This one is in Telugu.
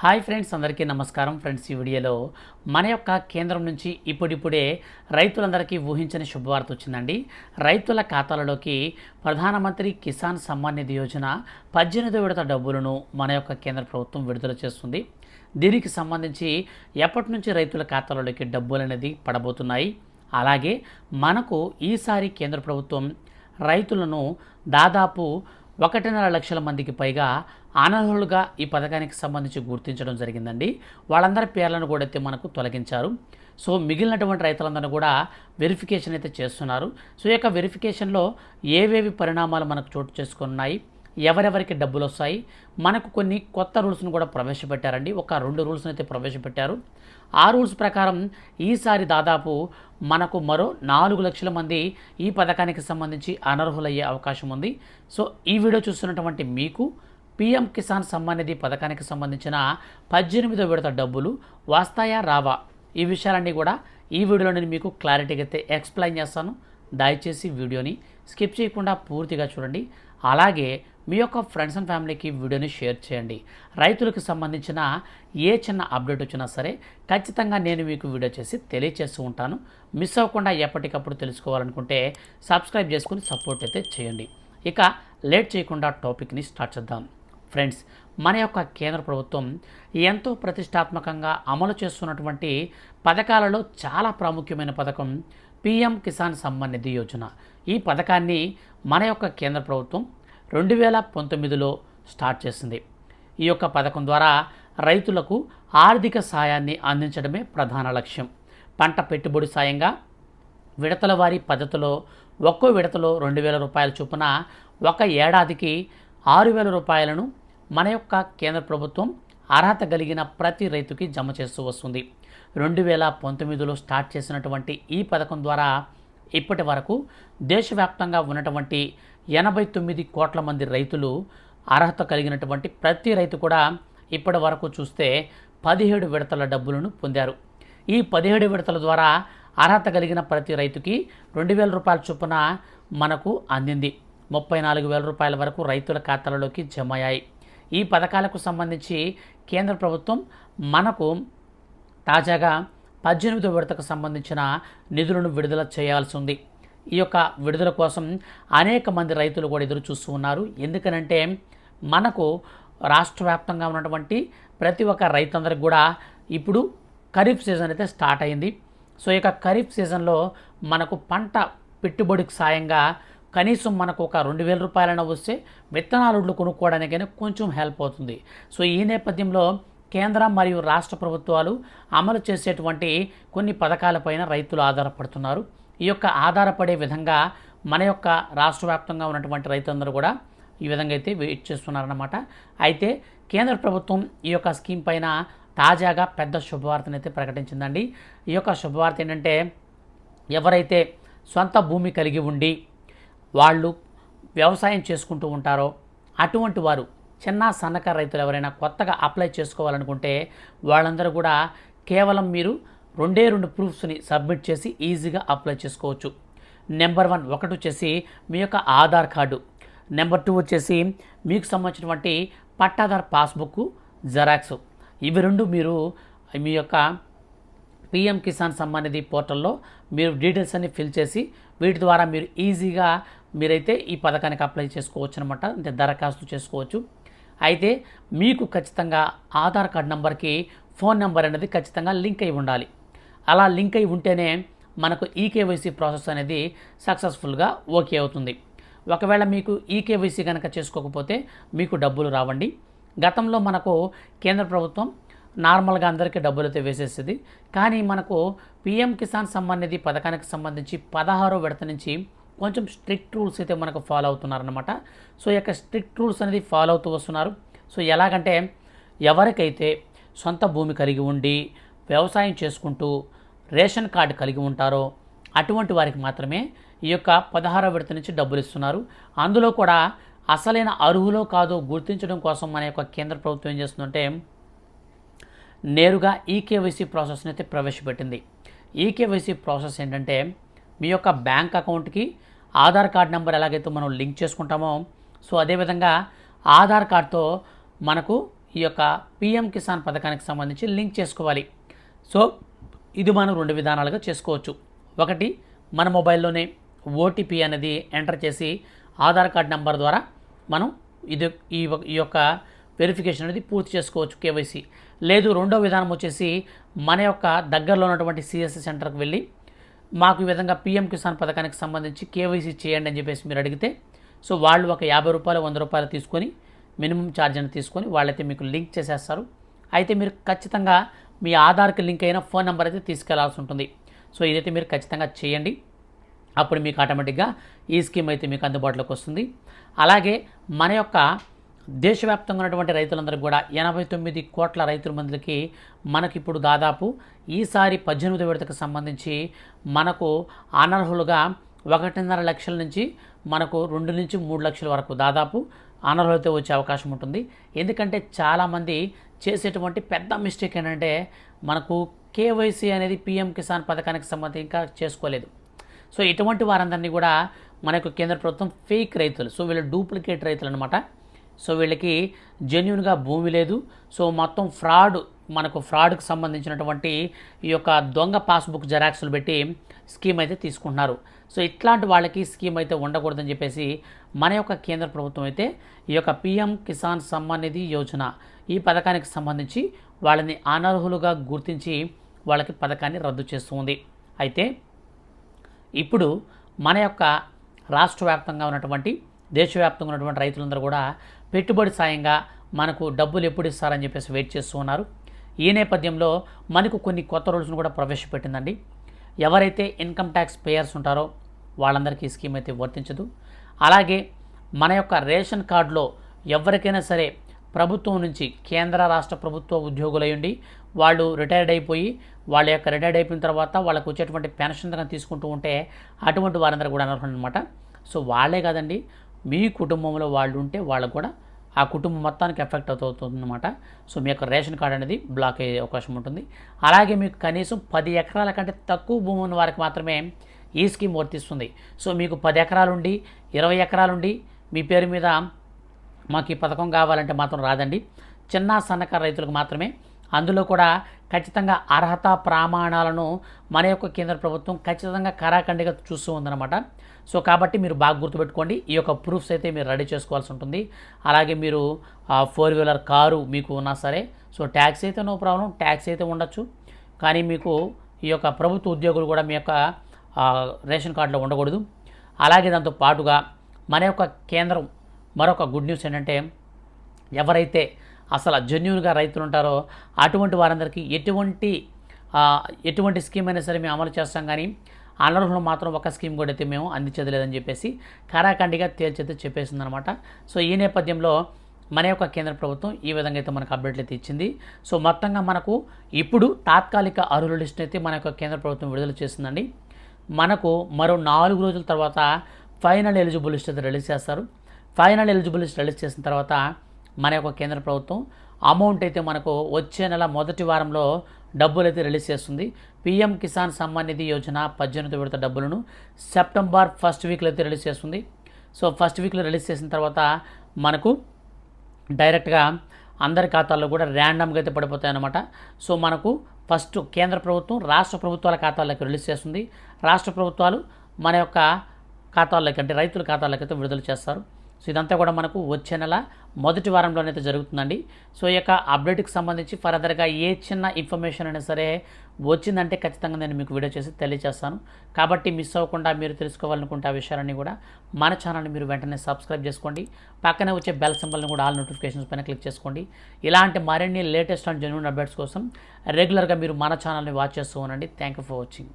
హాయ్ ఫ్రెండ్స్ అందరికీ నమస్కారం. ఫ్రెండ్స్ ఈ వీడియోలో మన యొక్క కేంద్రం నుంచి ఇప్పుడిప్పుడే రైతులందరికీ ఊహించని శుభవార్త వచ్చిందండి. రైతుల ఖాతాలలోకి ప్రధానమంత్రి కిసాన్ సమ్మాన్ నిధి యోజన పద్దెనిమిది విడత డబ్బులను మన యొక్క కేంద్ర ప్రభుత్వం విడుదల చేస్తుంది. దీనికి సంబంధించి ఎప్పటి నుంచి రైతుల ఖాతాలలోకి డబ్బులు అనేది పడబోతున్నాయి? అలాగే మనకు ఈసారి కేంద్ర ప్రభుత్వం రైతులను దాదాపు ఒకటిన్నర లక్షల మందికి పైగా అనర్హులుగా ఈ పథకానికి సంబంధించి గుర్తించడం జరిగిందండి. వాళ్ళందరి పేర్లను కూడా అయితే మనకు తొలగించారు. సో మిగిలినటువంటి రైతులందరూ కూడా వెరిఫికేషన్ అయితే చేస్తున్నారు. సో ఈ యొక్క వెరిఫికేషన్లో ఏవేవి పరిణామాలు మనకు చోటు చేసుకున్నాయి ఎవరెవరికి డబ్బులు వస్తాయి మనకు కొన్ని కొత్త రూల్స్ను కూడా ప్రవేశపెట్టారండి. ఒక రెండు రూల్స్ని అయితే ప్రవేశపెట్టారు. ఆ రూల్స్ ప్రకారం ఈసారి దాదాపు మనకు మరో నాలుగు లక్షల మంది ఈ పథకానికి సంబంధించి అనర్హులయ్యే అవకాశం ఉంది. సో ఈ వీడియో చూస్తున్నటువంటి మీకు పిఎం కిసాన్ సమ్మాన్ నిధి పథకానికి సంబంధించిన పద్దెనిమిదో విడత డబ్బులు వస్తాయా రావా? ఈ విషయాలన్నీ కూడా ఈ వీడియోలో నేను మీకు క్లారిటీగా అయితే ఎక్స్ప్లెయిన్ చేస్తాను. దయచేసి వీడియోని స్కిప్ చేయకుండా పూర్తిగా చూడండి. అలాగే మీ యొక్క ఫ్రెండ్స్ అండ్ ఫ్యామిలీకి వీడియోని షేర్ చేయండి. రైతులకు సంబంధించిన ఏ చిన్న అప్డేట్ వచ్చినా సరే ఖచ్చితంగా నేను మీకు వీడియో చేసి తెలియచేస్తూ ఉంటాను. మిస్ అవ్వకుండా ఎప్పటికప్పుడు తెలుసుకోవాలనుకుంటే సబ్స్క్రైబ్ చేసుకుని సపోర్ట్ అయితే చేయండి. ఇక లేట్ చేయకుండా టాపిక్ని స్టార్ట్ చేద్దాం. ఫ్రెండ్స్ మన యొక్క కేంద్ర ప్రభుత్వం ఎంతో ప్రతిష్టాత్మకంగా అమలు చేస్తున్నటువంటి పథకాలలో చాలా ప్రాముఖ్యమైన పథకం పిఎం కిసాన్ సమ్మాన్ నిధి యోజన. ఈ పథకాన్ని మన యొక్క కేంద్ర ప్రభుత్వం రెండు వేల పంతొమ్మిదిలో స్టార్ట్ చేసింది. ఈ యొక్క పథకం ద్వారా రైతులకు ఆర్థిక సాయాన్ని అందించడమే ప్రధాన లక్ష్యం. పంట పెట్టుబడి సాయంగా విడతల వారి పద్ధతిలో ఒక్కో విడతలో రెండు వేల రూపాయల చొప్పున ఒక ఏడాదికి ఆరు వేల రూపాయలను మన యొక్క కేంద్ర ప్రభుత్వం అర్హత కలిగిన ప్రతి రైతుకి జమ చేస్తూ వస్తుంది. రెండు వేల పంతొమ్మిదిలో స్టార్ట్ చేసినటువంటి ఈ పథకం ద్వారా ఇప్పటి వరకు దేశవ్యాప్తంగా ఉన్నటువంటి ఎనభై తొమ్మిది కోట్ల మంది రైతులు అర్హత కలిగినటువంటి ప్రతి రైతు కూడా ఇప్పటి వరకు చూస్తే పదిహేడు విడతల డబ్బులను పొందారు. ఈ పదిహేడు విడతల ద్వారా అర్హత కలిగిన ప్రతి రైతుకి రెండు వేల రూపాయల చొప్పున మనకు అందింది. ముప్పై నాలుగు వేల రూపాయల వరకు రైతుల ఖాతాలలోకి జమయ్యాయి. ఈ పథకాలకు సంబంధించి కేంద్ర ప్రభుత్వం మనకు తాజాగా పద్దెనిమిదో విడతకు సంబంధించిన నిధులను విడుదల చేయాల్సి ఉంది. ఈ యొక్క విడుదల కోసం అనేక మంది రైతులు కూడా ఎదురు చూస్తూ ఉన్నారు. ఎందుకనంటే మనకు రాష్ట్ర వ్యాప్తంగా ఉన్నటువంటి ప్రతి ఒక్క రైతందరికి కూడా ఇప్పుడు ఖరీఫ్ సీజన్ అయితే స్టార్ట్ అయింది. సో ఈ యొక్క ఖరీఫ్ సీజన్లో మనకు పంట పెట్టుబడికి సాయంగా కనీసం మనకు ఒక రెండు వేల రూపాయలైనా వస్తే విత్తనాలు కొనుక్కోవడానికైనా కొంచెం హెల్ప్ అవుతుంది. సో ఈ నేపథ్యంలో కేంద్ర మరియు రాష్ట్ర ప్రభుత్వాలు అమలు చేసేటువంటి కొన్ని పథకాలపైన రైతులు ఆధారపడుతున్నారు. ఈ యొక్క ఆధారపడే విధంగా మన యొక్క రాష్ట్ర వ్యాప్తంగా ఉన్నటువంటి రైతులందరూ కూడా ఈ విధంగా అయితే వెయిట్ చేస్తున్నారన్నమాట. అయితే కేంద్ర ప్రభుత్వం ఈ యొక్క స్కీమ్ పైన తాజాగా పెద్ద శుభవార్తను అయితే ప్రకటించిందండి. ఈ యొక్క శుభవార్త ఏంటంటే ఎవరైతే సొంత భూమి కలిగి ఉండి వాళ్ళు వ్యవసాయం చేసుకుంటూ ఉంటారో అటువంటి వారు చిన్న సన్నకారు రైతులు ఎవరైనా కొత్తగా అప్లై చేసుకోవాలనుకుంటే వాళ్ళందరూ కూడా కేవలం మీరు రెండే రెండు ప్రూఫ్స్ని సబ్మిట్ చేసి ఈజీగా అప్లై చేసుకోవచ్చు. నెంబర్ వన్ ఒకటి వచ్చేసి మీ యొక్క ఆధార్ కార్డు. నెంబర్ టూ వచ్చేసి మీకు సంబంధించినటువంటి పట్టాదార్ పాస్బుక్ జెరాక్స్. ఇవి రెండు మీరు మీ యొక్క పిఎం కిసాన్ సమ్మాన్ నిధి పోర్టల్లో మీరు డీటెయిల్స్ అన్ని ఫిల్ చేసి వీటి ద్వారా మీరు ఈజీగా మీరైతే ఈ పథకానికి అప్లై చేసుకోవచ్చు అనమాట అంటే దరఖాస్తు చేసుకోవచ్చు. అయితే మీకు ఖచ్చితంగా ఆధార్ కార్డ్ నెంబర్కి ఫోన్ నెంబర్ అనేది ఖచ్చితంగా లింక్ అయి ఉండాలి. అలా లింక్ అయి ఉంటేనే మనకు ఈకేవైసీ ప్రాసెస్ అనేది సక్సెస్ఫుల్గా ఓకే అవుతుంది. ఒకవేళ మీకు ఈకేవైసీ కనుక చేసుకోకపోతే మీకు డబ్బులు రావండి. గతంలో మనకు కేంద్ర ప్రభుత్వం నార్మల్గా అందరికీ డబ్బులు అయితే వేసేస్తుంది. కానీ మనకు పిఎం కిసాన్ సంబంధించి పథకానికి సంబంధించి పదహారో విడత నుంచి కొంచెం స్ట్రిక్ట్ రూల్స్ అయితే మనకు ఫాలో అవుతున్నారనమాట సో ఈ యొక్క స్ట్రిక్ట్ రూల్స్ అనేది ఫాలో అవుతూ వస్తున్నారు. సో ఎలాగంటే ఎవరికైతే సొంత భూమి కలిగి ఉండి వ్యవసాయం చేసుకుంటూ రేషన్ కార్డు కలిగి ఉంటారో అటువంటి వారికి మాత్రమే ఈ యొక్క పదహారో విడత నుంచి డబ్బులు ఇస్తున్నారు. అందులో కూడా అసలైన అర్హులో కాదో గుర్తించడం కోసం మన యొక్క కేంద్ర ప్రభుత్వం ఏం చేస్తుందంటే నేరుగా ఈకేవైసీ ప్రాసెస్ని అయితే ప్రవేశపెట్టింది. ఈకేవైసీ ప్రాసెస్ ఏంటంటే మీ యొక్క బ్యాంక్ అకౌంట్కి ఆధార్ కార్డ్ నెంబర్ ఎలాగైతే మనం లింక్ చేసుకుంటామో సో అదేవిధంగా ఆధార్ కార్డ్తో మనకు ఈ యొక్క పిఎం కిసాన్ పథకానికి సంబంధించి లింక్ చేసుకోవాలి. సో ఇది మనం రెండు విధానాలుగా చేసుకోవచ్చు. ఒకటి మన మొబైల్లోనే ఓటీపీ అనేది ఎంటర్ చేసి ఆధార్ కార్డ్ నెంబర్ ద్వారా మనం ఇది ఈ ఈ యొక్క వెరిఫికేషన్ అనేది పూర్తి చేసుకోవచ్చు కేవైసీ లేదు రెండో విధానం వచ్చేసి మన యొక్క దగ్గరలో ఉన్నటువంటి సిఎస్సి సెంటర్కి వెళ్ళి మాకు ఈ విధంగా పిఎం కిసాన్ పథకానికి సంబంధించి కేవైసీ చేయండి అని చెప్పేసి మీరు అడిగితే సో వాళ్ళు ఒక యాభై రూపాయలు వంద రూపాయలు తీసుకొని మినిమం ఛార్జ్ అని తీసుకొని వాళ్ళైతే మీకు లింక్ చేసేస్తారు. అయితే మీరు ఖచ్చితంగా మీ ఆధార్కి లింక్ అయిన ఫోన్ నెంబర్ అయితే తీసుకెళ్ళాల్సి ఉంటుంది. సో ఇదైతే మీరు ఖచ్చితంగా చేయండి. అప్పుడు మీకు ఆటోమేటిక్గా ఈ స్కీమ్ అయితే మీకు అందుబాటులోకి వస్తుంది. అలాగే మన యొక్క దేశవ్యాప్తంగా ఉన్నటువంటి రైతులందరికీ కూడా ఎనభై తొమ్మిది కోట్ల రైతుల మందికి మనకిప్పుడు దాదాపు ఈసారి పద్దెనిమిది విడతకు సంబంధించి మనకు అనర్హులుగా ఒకటిన్నర లక్షల నుంచి మనకు రెండు నుంచి మూడు లక్షల వరకు దాదాపు అనర్హులతో వచ్చే అవకాశం ఉంటుంది. ఎందుకంటే చాలామంది చేసేటువంటి పెద్ద మిస్టేక్ ఏంటంటే మనకు కేవైసీ అనేది పిఎం కిసాన్ పథకానికి సంబంధించి ఇంకా చేసుకోలేదు. సో ఇటువంటి వారందరినీ కూడా మనకు కేంద్ర ప్రభుత్వం ఫేక్ రైతులు. సో వీళ్ళు డూప్లికేట్ రైతులు అనమాట సో వీళ్ళకి జెన్యున్గా భూమి లేదు. సో మొత్తం ఫ్రాడ్ మనకు ఫ్రాడ్కి సంబంధించినటువంటి ఈ యొక్క దొంగ పాస్బుక్ జెరాక్స్లు పెట్టి స్కీమ్ అయితే తీసుకుంటున్నారు. సో ఇట్లాంటి వాళ్ళకి స్కీమ్ అయితే ఉండకూడదని చెప్పేసి మన యొక్క కేంద్ర ప్రభుత్వం అయితే ఈ యొక్క పిఎం కిసాన్ సమ్మాన్ నిధి యోజన ఈ పథకానికి సంబంధించి వాళ్ళని అనర్హులుగా గుర్తించి వాళ్ళకి పథకాన్ని రద్దు చేస్తుంది. అయితే ఇప్పుడు మన యొక్క రాష్ట్ర వ్యాప్తంగా ఉన్నటువంటి దేశవ్యాప్తంగా ఉన్నటువంటి రైతులందరూ కూడా పెట్టుబడి సాయంగా మనకు డబ్బులు ఎప్పుడు ఇస్తారని చెప్పేసి వెయిట్ చేస్తూ ఉన్నారు. ఈ నేపథ్యంలో మనకు కొన్ని కొత్త రూల్స్ను కూడా ప్రవేశపెట్టిందండి. ఎవరైతే ఇన్కమ్ ట్యాక్స్ పేయర్స్ ఉంటారో వాళ్ళందరికీ ఈ స్కీమ్ అయితే వర్తించదు. అలాగే మన యొక్క రేషన్ కార్డులో ఎవరికైనా సరే ప్రభుత్వం నుంచి కేంద్ర రాష్ట్ర ప్రభుత్వ ఉద్యోగులయ్యండి వాళ్ళు రిటైర్డ్ అయిపోయి వాళ్ళ యొక్క రిటైర్డ్ అయిపోయిన తర్వాత వాళ్ళకు వచ్చేటువంటి పెన్షన్ దగ్గర తీసుకుంటూ ఉంటే అటువంటి వారందరూ కూడా అనర్హులు అనమాట సో వాళ్ళే కాదండి మీ కుటుంబంలో వాళ్ళు ఉంటే వాళ్ళకు కూడా ఆ కుటుంబం మొత్తానికి ఎఫెక్ట్ అవుతుందన్నమాట. సో మీ యొక్క రేషన్ కార్డ్ అనేది బ్లాక్ అయ్యే అవకాశం ఉంటుంది. అలాగే మీకు కనీసం పది ఎకరాల కంటే తక్కువ భూమి ఉన్న వారికి మాత్రమే ఈ స్కీమ్ వర్తిస్తుంది. సో మీకు పది ఎకరాలుండి ఇరవై ఎకరాలుండి మీ పేరు మీద మాకు ఈ పథకం కావాలంటే మాత్రం రాదండి. చిన్న సన్నకారు రైతులకు మాత్రమే అందులో కూడా ఖచ్చితంగా అర్హత ప్రమాణాలను మన యొక్క కేంద్ర ప్రభుత్వం ఖచ్చితంగా కరాఖండిగా చూస్తూ ఉందన్నమాట. సో కాబట్టి మీరు బాగా గుర్తుపెట్టుకోండి. ఈ యొక్క ప్రూఫ్స్ అయితే మీరు రెడీ చేసుకోవాల్సి ఉంటుంది. అలాగే మీరు ఫోర్ వీలర్ కారు మీకు ఉన్నా సరే సో ట్యాక్స్ అయితే నో ప్రాబ్లం ట్యాక్స్ అయితే ఉండొచ్చు. కానీ మీకు ఈ యొక్క ప్రభుత్వ ఉద్యోగులు కూడా మీ యొక్క రేషన్ కార్డులో ఉండకూడదు. అలాగే దాంతో పాటుగా మన యొక్క కేంద్రం మరొక గుడ్ న్యూస్ ఏంటంటే ఎవరైతే అసలు జెన్యున్గా రైతులు ఉంటారో అటువంటి వారందరికీ ఎటువంటి ఎటువంటి స్కీమ్ అయినా సరే మేము అమలు చేస్తాం కానీ అనర్హులు మాత్రం ఒక స్కీమ్ కూడా అయితే మేము అందించదలేదని చెప్పేసి కారాఖండిగా తేల్చైతే చెప్పేసిందనమాట. సో ఈ నేపథ్యంలో మన యొక్క కేంద్ర ప్రభుత్వం ఈ విధంగా అయితే మనకు అప్డేట్లు అయితే ఇచ్చింది. సో మొత్తంగా మనకు ఇప్పుడు తాత్కాలిక అర్హుల లిస్ట్ అయితే మన యొక్క కేంద్ర ప్రభుత్వం విడుదల చేసిందండి. మనకు మరో నాలుగు రోజుల తర్వాత ఫైనల్ ఎలిజిబుల్ లిస్ట్ అయితే రిలీజ్ చేస్తారు. ఫైనల్ ఎలిజిబుల్ లిస్ట్ రిలీజ్ చేసిన తర్వాత మన యొక్క కేంద్ర ప్రభుత్వం అమౌంట్ అయితే మనకు వచ్చే నెల మొదటి వారంలో డబ్బులు అయితే రిలీజ్ చేస్తుంది. పిఎం కిసాన్ సమ్మాన్ నిధి యోజన పద్దెనిమిది విడత డబ్బులను సెప్టెంబర్ ఫస్ట్ వీక్లో అయితే రిలీజ్ చేస్తుంది. సో ఫస్ట్ వీక్లో రిలీజ్ చేసిన తర్వాత మనకు డైరెక్ట్గా అందరి ఖాతాల్లో కూడా ర్యాండమ్గా అయితే పడిపోతాయి అన్నమాట సో మనకు ఫస్ట్ కేంద్ర ప్రభుత్వం రాష్ట్ర ప్రభుత్వాల ఖాతాల్లోకి రిలీజ్ చేస్తుంది. రాష్ట్ర ప్రభుత్వాలు మన యొక్క ఖాతాల్లోకి అంటే రైతుల ఖాతాల్లోకి అయితే విడుదల చేస్తారు. సో ఇదంతా కూడా మనకు వచ్చే నెల మొదటి వారంలోనైతే జరుగుతుందండి. సో ఈ యొక్క అప్డేట్కి సంబంధించి ఫర్దర్గా ఏ చిన్న ఇన్ఫర్మేషన్ అయినా సరే వచ్చిందంటే ఖచ్చితంగా నేను మీకు వీడియో చేసి తెలియజేస్తాను. కాబట్టి మిస్ అవ్వకుండా మీరు తెలుసుకోవాలనుకుంటే ఆ విషయాలన్నీ కూడా మన ఛానల్ని మీరు వెంటనే సబ్స్క్రైబ్ చేసుకోండి. పక్కనే వచ్చే బెల్ సింబల్ని కూడా ఆల్ నోటిఫికేషన్స్ పైన క్లిక్ చేసుకోండి. ఇలాంటి మరిన్ని లేటెస్ట్ అండ్ జెన్యున్ అప్డేట్స్ కోసం రెగ్యులర్గా మీరు మన ఛానల్ని వాచ్ చేస్తూ ఉండండి. Thank you for watching.